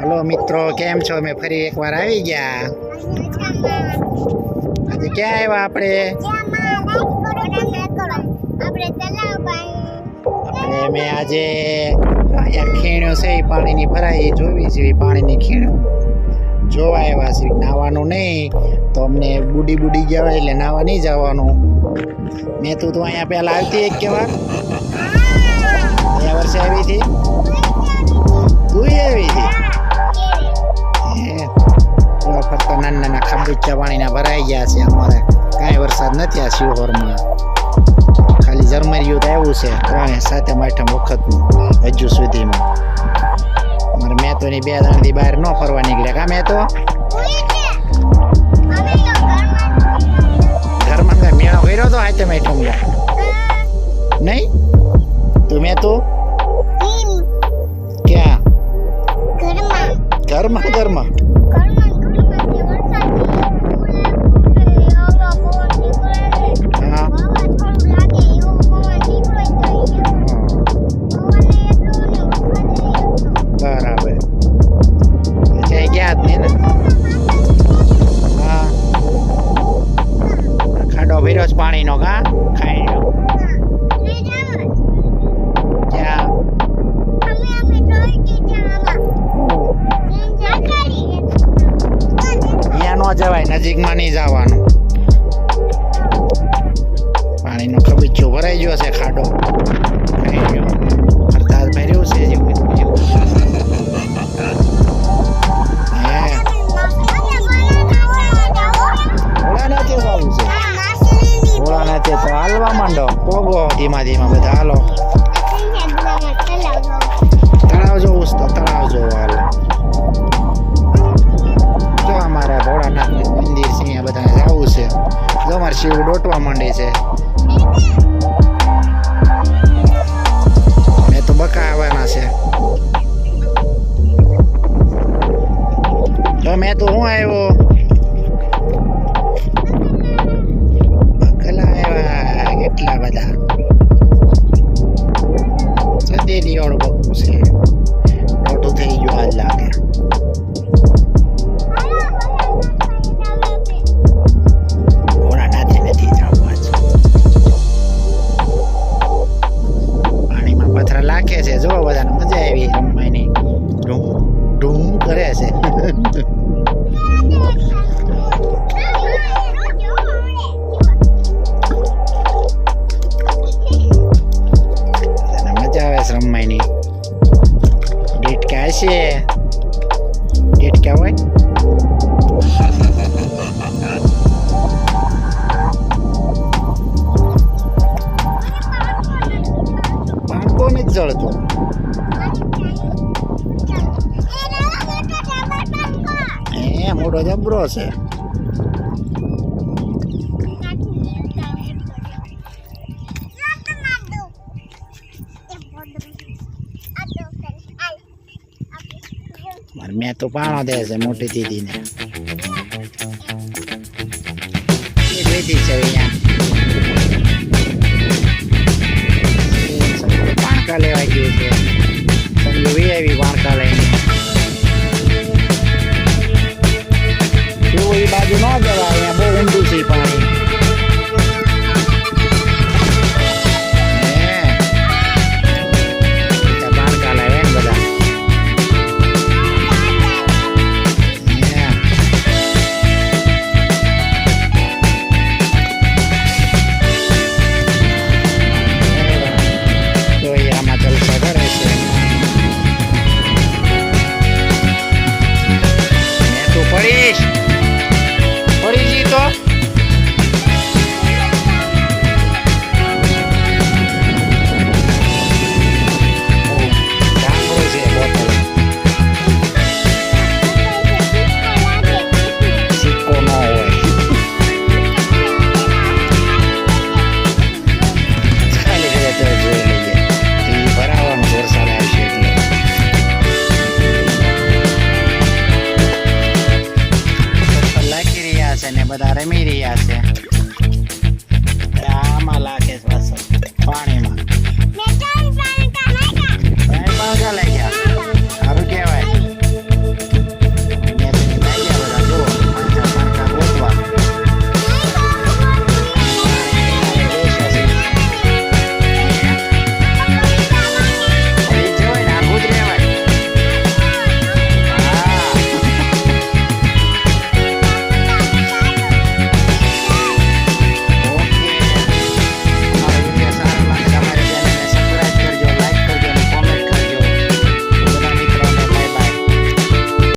Hello મિત્રો કેમ છો? અમે ફરી એકવાર આવી ગયા. આજે ક્યાં આવ્યા આપણે? આપણે મેં આજે અહીંયા ખીણ્યું છે એ પાણીની ભરાઈ જોવી છે એ પાણીની ખીણું. જોવા આવ્યા છે નાવાનું નહીં તો અમને બુડી બુડી ગયા એટલે નાવા નહીં જવાનું. મેં તું તો અહીંયા પહેલાં આવતી એક કેવા ગયા વર્ષે આવી હતી? આવી હતી વખત તો નાના નાના ખાબુચા પાણીના ભરાઈ ગયા છે. અમારે કાંઈ વરસાદ નથી આ શિહોરમાં. ખાલી ઝરમરિયું તો આવ્યું છે. ત્રણે સાતમ આઠમ વખતનું હજુ સુધીમાં અમારે મેં તો ની બે દાણથી બહાર ન ફરવા નીકળ્યા કા મેં તો ઘરમાં મેળો કર્યો તો આઠમ આઠમનો નહીં? તું મેં તો ઘરમાં ઘરમાં પાણીનો કા? ખાઈ ન જવાય નજીકમાં નહીં જવાનું. પાણીનો ખબીચો ભરાઈ ગયો છે ખાડો. ખાઈ ગયો. વરસાદ ભર્યો છે જેવું હાલવા માંડો. પોગો. ધીમા ધીમા બધા હાલો. તળાવ જોવું તળાવ જોવો હાલો. જો અમારા ભોળાનાથ મંદિર છે, અહીંયા છે. જો અમારે શિવ ડોટવા માંડે છે. મેં તો બકા આવવાના છે. તો મેં તો હું આવ્યો? ઢૂમ કરે છે? મજા આવે છે રમવાની? ડેટ ક્યાં ડેટકા મોટો જબરો છે મેં તો પાણો દે છે મોટી દીદીને દીદી છે અહીંયા રહ્યા છે. આમાં લાગે છે પાણીમાં. ત્રણ પાંખા લાગ્યા